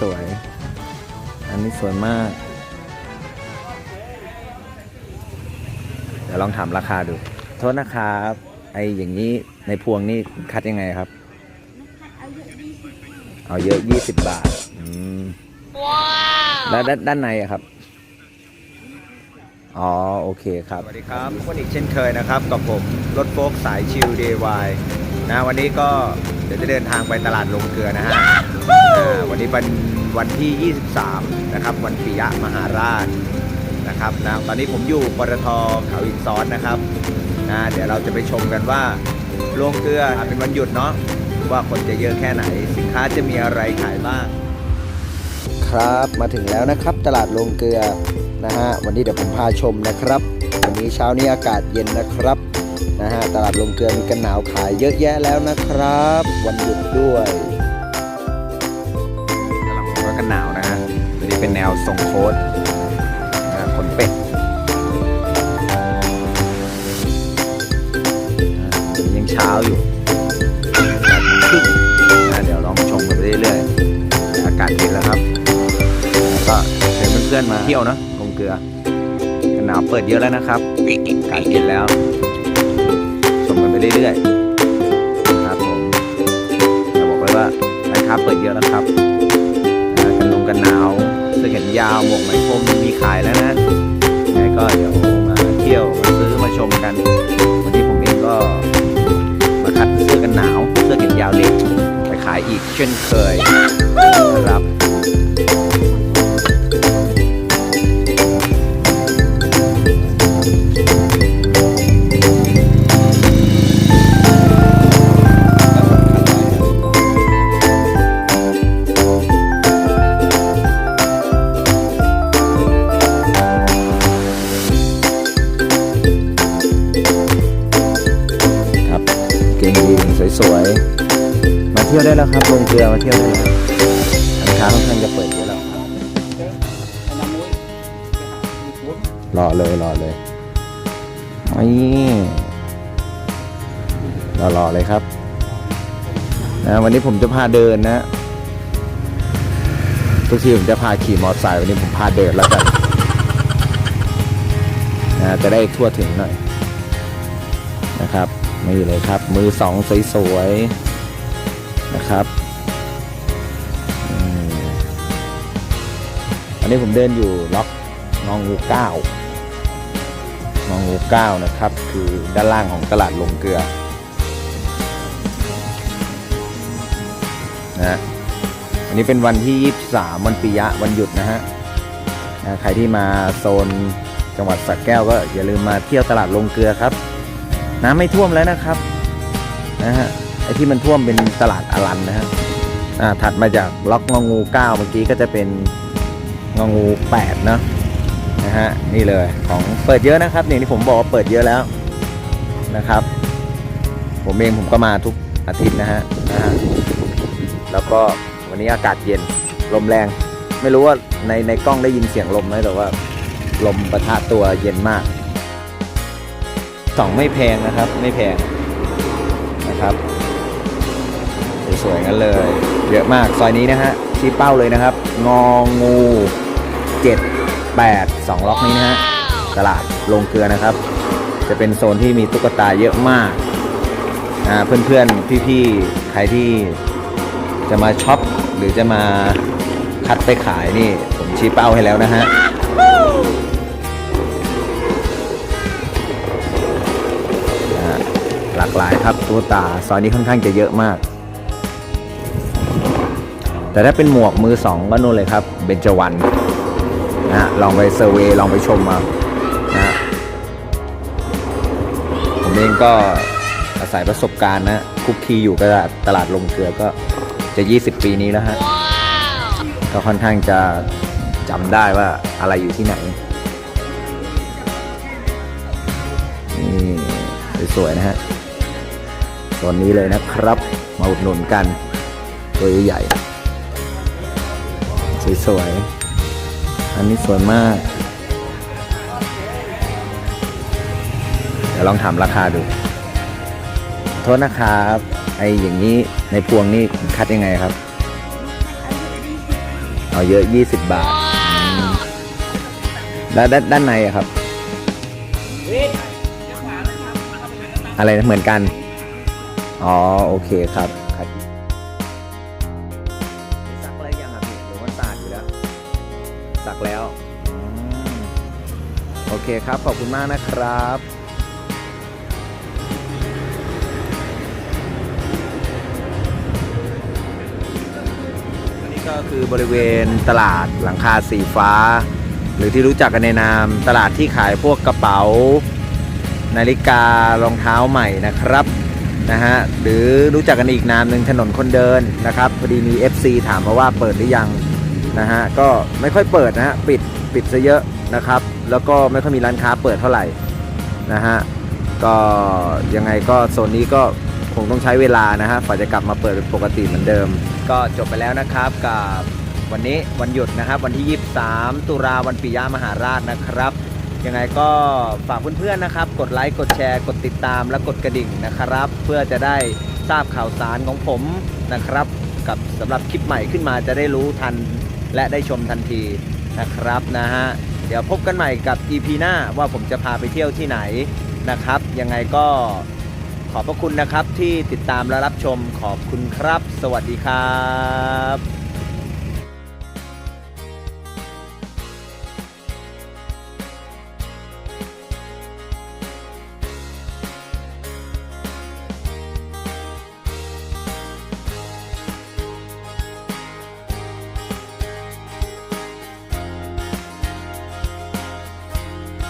สวยๆ อันนี้สวยมาก เดี๋ยวลองถามราคาดู โทษนะครับไออย่างนี้ในพวงนี่คัดยังไงครับ เอาเยอะ20บาทอืมแล้วด้านด้านในอะครับ อ๋อ โอเคครับ สวัสดีครับวันอีกเช่นเคยนะครับ กับผม รถโฟกสายชิล DIY นะ วันนี้ก็เดี๋ยวจะเดินทางไปตลาดลงเกลือนะฮะอ่าวันนี้เป็นวันที่ 23 นะครับ วันปิยะมหาราชนะครับนะตอนนี้ผมอยู่ปตทเขาอินซ้อนนะครับนะเดี๋ยวเราจะไปชมกันว่าลงเกลือเป็นวันหยุดเนาะว่าคนจะเยอะแค่ไหน สินค้าจะมีอะไรขายบ้าง ครับมาถึงแล้วนะครับ ตลาดลงเกลือนะฮะวันนี้เดี๋ยวผมพาชมนะครับ วันนี้เช้านี้อากาศเย็นนะครับ นะฮะตลาดลงเกลือมีกันหนาวขายเยอะแยะแล้วนะครับ วันหยุดด้วยกำลังบอกว่ากันหนาวนะฮะวันนี้เป็นแนวทรงโค้ดนะขนเป็ดยังเช้าอยู่ครึ่งนเดี๋ยวลองชมกันไปเรื่อยๆอากาศเย็นแล้วครับ ก็เชิญเพื่อนๆมาเที่ยวนะลงเกลือกันหนาวเปิดเยอะแล้วนะครับอากาศเย็นแล้ว มกันไปเรื่อยๆครับผมจะบอกไว้ว่าร้านค้าเปิดเยอะแล้วครับอ่ากันลงกันหนาวเสื้อแขนยาวหมวกไหมพรมมีขายแล้วนะยังไงก็เดี๋ยวมาเที่ยวมาซื้อมาชมกัน วันนี้ผมเองก็มาคัดเสื้อกันหนาวเสื้อแขนยาวเด็กไปขายอีกเช่นเคยนะครับครับ สวยๆ มาเที่ยวได้แล้วครับลงเกลือมาเที่ยวได้แล้วร้านค้าค่อนข้างจะเปิดเยอะแล้วครับรอเลยรอเลยนี่รอรอเลยครับนะวันนี้ผมจะพาเดินนะทุกทีผมจะพาขี่มอเตอร์ไซค์วันนี้ผมพาเดินแล้วกันนะจะได้ทั่วถึงหน่อยนะครับ นี่เลยครับ มือสองสวยๆนะครับอันนี้ผมเดินอยู่ล็อกงองงูเก้างองงูเก้านะครับ คือด้านล่างของตลาดลงเกลือนะฮะวันนี้เป็นวันที่ 23 วันปิยะวันหยุดนะฮะนะใครที่มาโซนจังหวัดสระแก้วก็อย่าลืมมาเที่ยวตลาดลงเกลือครับ น้ำไม่ท่วมแล้วนะครับนะฮะไอ้ที่มันท่วมเป็นตลาดอรันนะฮะอ่าถัดมาจากล็อกงองู9เมื่อกี้ก็จะเป็นงองู8เนอะนะฮะนี่เลยของเปิดเยอะนะครับนี่ที่ผมบอกว่าเปิดเยอะแล้วนะครับ ผมเองผมก็มาทุกอาทิตย์นะฮะนะฮะแล้วก็วันนี้อากาศเย็นลมแรง ไม่รู้ว่าในในกล้องได้ยินเสียงลมไหมแต่ว่าลมประทะตัวเย็นมาก สองไม่แพงนะครับ ไม่แพงนะครับสวยๆงั้นเลย เยอะมากซอยนี้นะฮะชี้เป้าเลยนะครับ งองู7 8 2ล็อกนี้นะฮะตลาดลงเกลือนะครับ จะเป็นโซนที่มีตุ๊กตาเยอะมากเพื่อนๆ พี่ๆ ใครที่จะมาช็อปหรือจะมาคัดไปขายนี่ ผมชี้เป้าให้แล้วนะฮะ ลากหลายครับตุ๊กตาซอยนี้ค่อนข้างจะเยอะมาก แต่ถ้าเป็นหมวกมือสองก็นู่นเลยครับเบญจวรรณนะลองไปเซอร์เวยลองไปชมมานะฮะผมเองก็อาศัยประสบการณ์นะคุกคีอยู่กับตลาดลงเกลือก็จะ 20 ปีนี้แล้วฮะก็ค่อนข้างจะจำได้ว่าอะไรอยู่ที่ไหนนี่สวยๆนะฮะ ตอนนี้เลยนะครับ มาอุดหนุนกัน ตัวใหญ่สวยๆ อันนี้สวยมาก เดี๋ยวลองถามราคาดู โทษนะครับไออย่างนี้ในพวงนี่คัดยังไงครับ เอาเยอะ 20 บาทแล้วด้านด้านในอะครับ อะไรนะเหมือนกัน อ๋อโอเคครับครับสักอะไรยังครับพี่หรือว่าสาดอยู่แล้วสักแล้วโอเคครับขอบคุณมากนะครับอันนี้ก็คือบริเวณตลาดหลังคาสีฟ้า หรือที่รู้จักกันในนามตลาดที่ขายพวกกระเป๋า นาฬิการองเท้าใหม่นะครับ นะฮะหรือรู้จักกันอีกนามหนึ่งถนนคนเดินนะครับพอดีมี FC ถามมาว่าเปิดหรือยังนะฮะก็ไม่ค่อยเปิดนะฮะปิดปิดซะเยอะนะครับ แล้วก็ไม่ค่อยมีร้านค้าเปิดเท่าไหร่นะฮะก็ยังไงก็โซนนี้ก็คงต้องใช้เวลานะฮะฝ่าจะกลับมาเปิดเป็นปกติเหมือนเดิม ก็จบไปแล้วนะครับกับวันนี้วันหยุดนะครับ วันที่ 23 ตุลาวันปิยมหาราชนะครับ ยังไงก็ฝากเพื่อนๆนะครับ กดไลค์กดแชร์ กดติดตามและกดกระดิ่งนะครับ เพื่อจะได้ทราบข่าวสารของผมนะครับ กับสำหรับคลิปใหม่ขึ้นมาจะได้รู้ทันและได้ชมทันทีนะครับนะฮะเดี๋ยวพบกันใหม่กับ EP หน้าว่าผมจะพาไปเที่ยวที่ไหนนะครับ ยังไงก็ขอบพระคุณนะครับที่ติดตามและรับชมขอบคุณครับ สวัสดีครับ